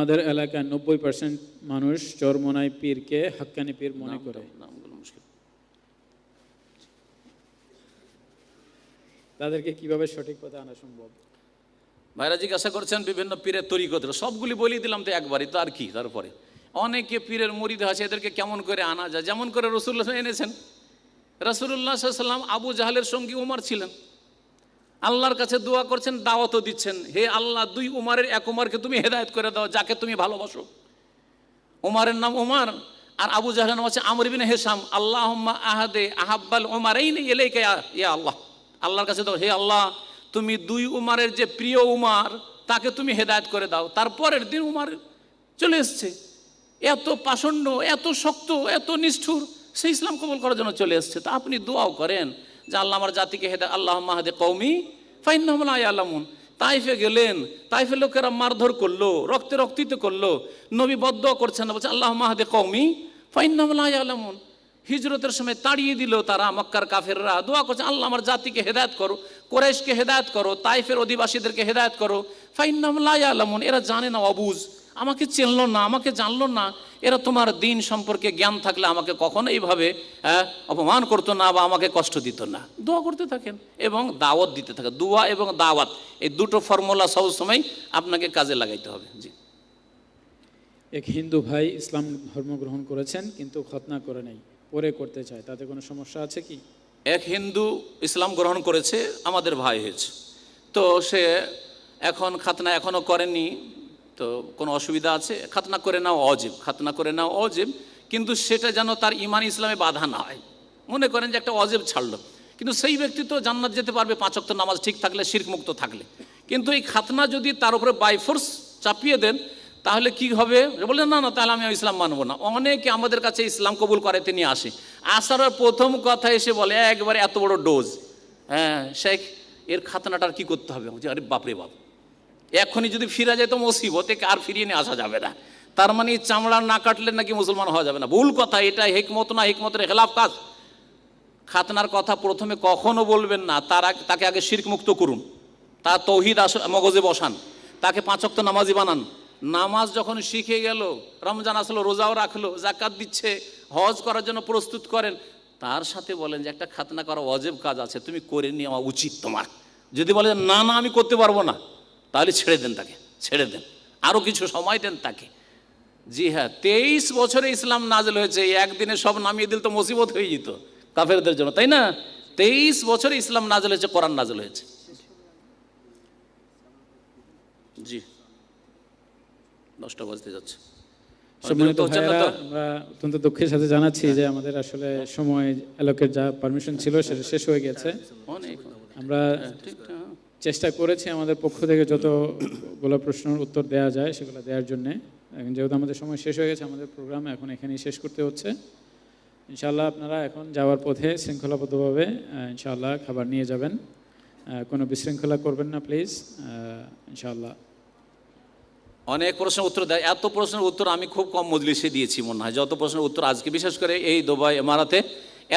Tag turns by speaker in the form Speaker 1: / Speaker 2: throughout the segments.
Speaker 1: আমাদের এলাকায় নব্বই পার্সেন্ট মানুষ চরমোনাই পীরকে হাক্কানি পীর মনে করে। তাদেরকে কীভাবে সঠিক পথে আনা সম্ভব?
Speaker 2: ভাইরা জিজ্ঞাসা করছেন বিভিন্ন পীরের তৈরি তরিকত। সবগুলি বলিয়ে দিলাম তো একবারই তো আর কি তারপরে। অনেকে পীরের মরিদ আছে এদেরকে কেমন করে আনা যায়? যেমন করে রসুল্লাহ এনেছেন রসুল্লাহ সাল্লাম আবু জাহালের সঙ্গী উমার ছিলেন। আল্লাহর কাছে দোয়া করছেন, দাওয়াতও দিচ্ছেন। হে আল্লাহ, দুই উমারের এক উমারকে তুমি হেদায়েত করে দাও, যাকে তুমি ভালোবাসো। উমারের নাম উমার, আর আবু জাহের নাম হচ্ছে আমর বিন হেসাম। আল্লাহ আহাদে আহাব্বাল উমার এই নেই এলেই ইয়া আল্লাহ। আল্লাহর কাছে দাও, হে আল্লাহ, তুমি দুই উমারের যে প্রিয় উমার, তাকে তুমি হেদায়েত করে দাও। তারপরের দিন উমার চলে এসছে। এত পাষণ্ড, এত শক্ত, এত নিষ্ঠুর, সে ইসলাম কবল করার জন্য চলে এসছে। তা আপনি দোয়াও করেন। যে আল্লাহ আমার জাতিকে হেদা আল্লাহ মাহাদে কৌমি ফাইনামলা আলামুন তাইফে গেলেন তাইফে লোকেরা মারধর করল, রক্তে রক্তিত করল। নবী বদ্ধ করছেন না বলছে আল্লাহ মাহাদে কৌমি ফাইনামলা আলামুন হিজরতের সময় তাড়িয়ে দিল তারা মক্কার কাফেররা। দোয়া করছে, আল্লাহ আমার জাতিকে হেদায়ত করো, কোরাইশকে হেদায়ত করো, তাইফের অধিবাসীদেরকে হেদায়ত করো। ফাইনামলা আলামুন এরা জানে না অবুজ। আমাকে চিনলো না আমাকে জানলো না। এরা তোমার দিন সম্পর্কে জ্ঞান থাকলে আমাকে কখনো এইভাবে অপমান করতো না বা আমাকে কষ্ট দিত না। দোয়া করতে থাকেন। এবং দাওয়াত দিতে থাকেন। দোয়া এবং দাওয়াত এই দুটো ফর্মুলা সবসময় আপনাকে কাজে লাগাইতে হবে। জি।
Speaker 1: এক হিন্দু ভাই ইসলাম ধর্ম গ্রহণ করেছেন কিন্তু খতনা করে নেই। পরে করতে চায় তাতে কোনো সমস্যা আছে কি?
Speaker 2: এক হিন্দু ইসলাম গ্রহণ করেছে আমাদের ভাই হয়েছে। তো সে এখন খাতনা এখনও করেনি তো কোনো অসুবিধা আছে? খাতনা করে নাও অজীব, খাতনা করে নাও অজীব, কিন্তু সেটা যেন তার ইমান ইসলামে বাধা না হয়। মনে করেন যে একটা অজেব ছাড়লো। কিন্তু সেই ব্যক্তি তো জান্নাত যেতে পারবে পাঁচক্ত নামাজ ঠিক থাকলে, শিরকমুক্ত থাকলে। কিন্তু এই খাতনা যদি তার উপরে বাইফোর্স চাপিয়ে দেন, তাহলে কি হবে? বললেন, না না, তাহলে আমি ইসলাম মানবো না। অনেকে আমাদের কাছে ইসলাম কবুল করে, তিনি আসে। আসার প্রথম কথা এসে বলে, একবারে এত বড় ডোজ হ্যাঁ শেখ, এর খাতনাটার কি করতে হবে? আরে বাপরে বাপ। এখনই যদি ফিরে যায় তো মুসিবত আর ফিরিয়ে নিয়ে আসা যাবে না। তার মানে চামড়া না কাটলে নাকি মুসলমান হওয়া যাবে না। ভুল কথা, এটা হেকমত না হেকমতের খেলাফ কাজ। খাতনার কথা প্রথমে কখনো বলবেন না, তার তাকে আগে শির্ক মুক্ত করুন। তার তৌহিদ মগজে বসান। তাকে পাঁচক্ত নামাজি বানান। নামাজ যখন শিখে গেল, রমজান আসলো, রোজাও রাখল জাকাত দিচ্ছে, হজ করার জন্য প্রস্তুত করেন। তার সাথে বলেন যে, একটা খাতনা করা অজেব কাজ আছে, তুমি করে নেওয়া উচিত তোমার। যদি বলে, না না, আমি করতে পারব না। তাহলে ছেড়ে দেন তাকে ছেড়ে দেন। আরও কিছু সময় দেন তাকে। জি হ্যাঁ তেইশ বছরে ইসলাম নাজল হয়েছে একদিনে সব নামিয়ে দিল তো মুসিবত হয়ে যেত কাফেরদের জন্য তাই না? তেইশ বছরে ইসলাম নাজল হয়েছে কোরআন নাজল হয়েছে। জি। দশটা বাজতে যাচ্ছে।
Speaker 1: অত্যন্ত দুঃখের সাথে জানাচ্ছি যে আমাদের আসলে সময় এলোকের যা পারমিশন ছিল সেটা শেষ হয়ে গেছে। আমরা
Speaker 2: হ্যাঁ।
Speaker 1: চেষ্টা করেছি আমাদের পক্ষ থেকে যতগুলো প্রশ্নের উত্তর দেওয়া যায় সেগুলো দেওয়ার জন্যে। এখন যেহেতু আমাদের সময় শেষ হয়ে গেছে, আমাদের প্রোগ্রাম এখন এখানেই শেষ করতে হচ্ছে। ইনশাল্লাহ আপনারা এখন যাওয়ার পথে শৃঙ্খলাবদ্ধভাবে ইনশাল্লাহ খাবার নিয়ে যাবেন। কোনো বিশৃঙ্খলা করবেন না প্লিজ ইনশাল্লাহ
Speaker 2: অনেক প্রশ্নের উত্তর দেয়। এত প্রশ্নের উত্তর আমি খুব কম মজলিসে দিয়েছি মনে হয়। যত প্রশ্নের উত্তর আজকে বিশেষ করে এই দুবাই এমারাতে,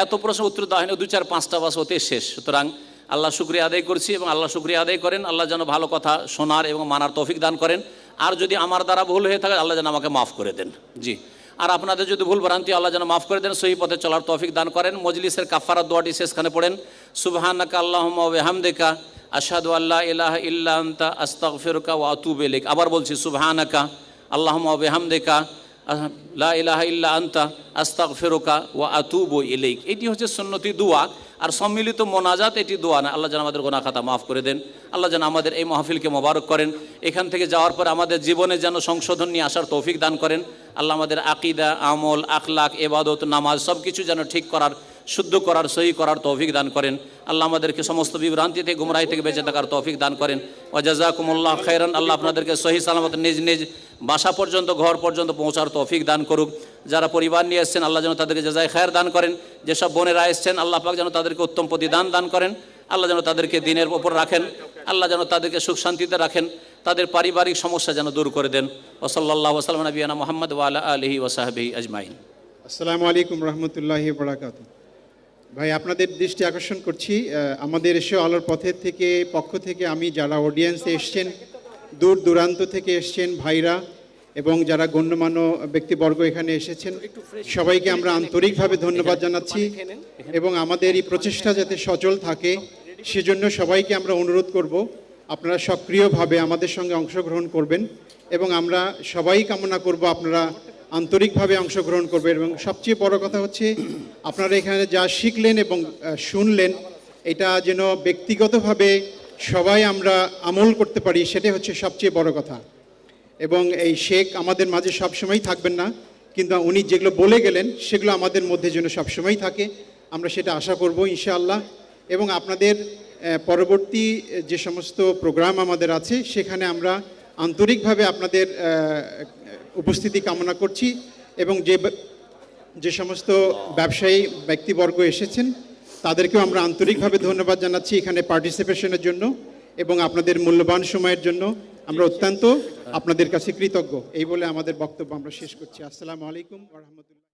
Speaker 2: এত প্রশ্নের উত্তর দেওয়া হয়নি। দু চার পাঁচটা বাস হতে শেষ। সুতরাং আল্লাহ শুক্রিয়া আদায় করছি এবং আল্লাহ শুক্রিয়া আদায় করেন আল্লাহ যেন ভালো কথা শোনার এবং মানার তৌফিক দান করেন। আর যদি আমার দ্বারা ভুল হয়ে থাকে আল্লাহ যেন আমাকে মাফ করে দেন। জি। আর আপনাদের যদি ভুল ভ্রান্তি আল্লাহ যেন মাফ করে দেন সেই পথে চলার তৌফিক দান করেন। মজলিসের কাফারা দোয়াটি শেষখানে পড়েন। সুবহানাকা আল্লাহুম্মা ওয়া বিহামদিকা আশহাদু আল্লা ইলাহা ইল্লা আনতা আস্তাগফিরুকা ওয়া আতুবু ইলাইক। আবার বলছি সুবহানাকা আহ, লা ইলাহা ইল্লা আনতা আস্তাগফিরুকা ওয়া আতুবু ইলাইক। এটি হচ্ছে সুন্নতি দোয়া। আর সম্মিলিত মোনাজাত এটি দোয়া না। আল্লাহ যেন আমাদের গোনা খাতা মাফ করে দেন। আল্লাহ যেন আমাদের এই মাহফিলকে মোবারক করেন। এখান থেকে যাওয়ার পর আমাদের জীবনে যেন সংশোধন নিয়ে আসার তৌফিক দান করেন। আল্লাহ আমাদের আকিদা, আমল আখলাক এবাদত, নামাজ সব কিছু যেন ঠিক করার শুদ্ধ করার, সহি করার তৌফিক দান করেন। আল্লাহ আমাদেরকে সমস্ত বিভ্রান্তি থেকে, গুমরাহি থেকে বেঁচে থাকার তৌফিক দান করেন। ওয়াজাকুমুল্লাহ খাইরান আল্লাহ আপনাদেরকে সহি সালামত নিজ নিজ বাসা পর্যন্ত, ঘর পর্যন্ত পৌঁছার তৌফিক দান করুক। যারা পরিবার নিয়ে এসছেন, আল্লাহ যেন তাদেরকে জাজায় খায়ের দান করেন। যেসব বোনেরা এসছেন, আল্লাহ পাক যেন তাদেরকে উত্তম প্রতিদান দান করেন। আল্লাহ যেন তাদেরকে দিনের ওপর রাখেন। আল্লাহ যেন তাদেরকে সুখ শান্তিতে রাখেন। তাদের পারিবারিক সমস্যা যেন দূর করে দেন। ওসল্লাহ ওসালাম নবীনা মোহাম্মদ ওয়ালা আলহি ওসাহাবি আজমাইন।
Speaker 3: আসসালামু আলাইকুম রহমতুল্লাহি বরাকাত ভাই, আপনাদের দৃষ্টি আকর্ষণ করছি। আমাদের এসে আলোর পথের থেকে, পক্ষ থেকে আমি যারা অডিয়েন্সে এসছেন, দূর দূরান্ত থেকে এসছেন ভাইরা এবং যারা গণ্যমান্য ব্যক্তিবর্গ এখানে এসেছেন, সবাইকে আমরা আন্তরিকভাবে ধন্যবাদ জানাচ্ছি এবং আমাদের এই প্রচেষ্টা যাতে সচল থাকে, সেজন্য সবাইকে আমরা অনুরোধ করব, আপনারা সক্রিয়ভাবে আমাদের সঙ্গে অংশগ্রহণ করবেন এবং আমরা সবাই কামনা করব আপনারা আন্তরিকভাবে অংশগ্রহণ করবেন এবং সবচেয়ে বড় কথা হচ্ছে আপনারা এখানে যা শিখলেন এবং শুনলেন, এটা যেন ব্যক্তিগতভাবে সবাই আমরা আমল করতে পারি, সেটাই হচ্ছে সবচেয়ে বড় কথা। এবং এই শেখ আমাদের মাঝে সবসময় থাকবেন না, কিন্তু উনি যেগুলো বলে গেলেন, সেগুলো আমাদের মধ্যে যেন সবসময় থাকে। আমরা সেটা আশা করব, ইনশাআল্লাহ। এবং আপনাদের পরবর্তী যে সমস্ত প্রোগ্রাম আমাদের আছে, সেখানে আমরা আন্তরিকভাবে আপনাদের উপস্থিতি কামনা করছি এবং যে যে সমস্ত ব্যবসায়ী ব্যক্তিবর্গ এসেছেন, তাদেরকেও আমরা আন্তরিকভাবে ধন্যবাদ জানাচ্ছি এখানে পার্টিসিপেশনের জন্য এবং আপনাদের মূল্যবান সময়ের জন্য। আমরা অত্যন্ত আপনাদের কাছে কৃতজ্ঞ। এই বলে আমাদের বক্তব্য আমরা শেষ করছি। আসসালামু আলাইকুম রহমতুল্লাহ।